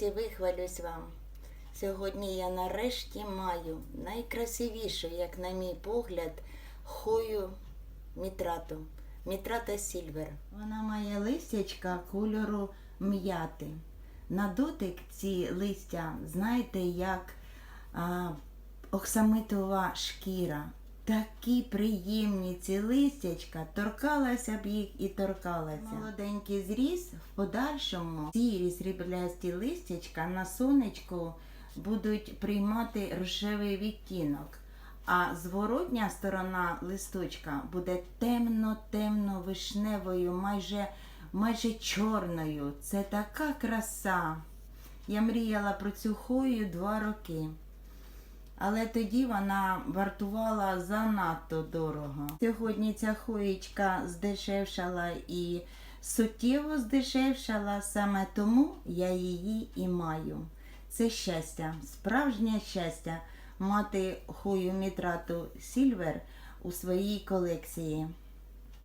Друзі, вихвалюсь вам. Сьогодні я нарешті маю найкрасивішу, як на мій погляд, хою мітрату. Мітрата Сільвер. Вона має листячка кольору м'яти. На дотик ці листя, знаєте, як а, оксамитова шкіра. Такі приємні ці листячка, торкалася б їх і торкалася. Молоденький зріз в подальшому сірі сріблясті листячка на сонечку будуть приймати рожевий відтінок. А зворотня сторона листочка буде темно-темно вишневою, майже, майже чорною. Це така краса. Я мріяла про цю хою два роки. Але тоді вона вартувала занадто дорого. Сьогодні ця хоєчка здешевшала і суттєво здешевшала, саме тому я її і маю. Це щастя, справжнє щастя мати хою мітрату Сільвер у своїй колекції.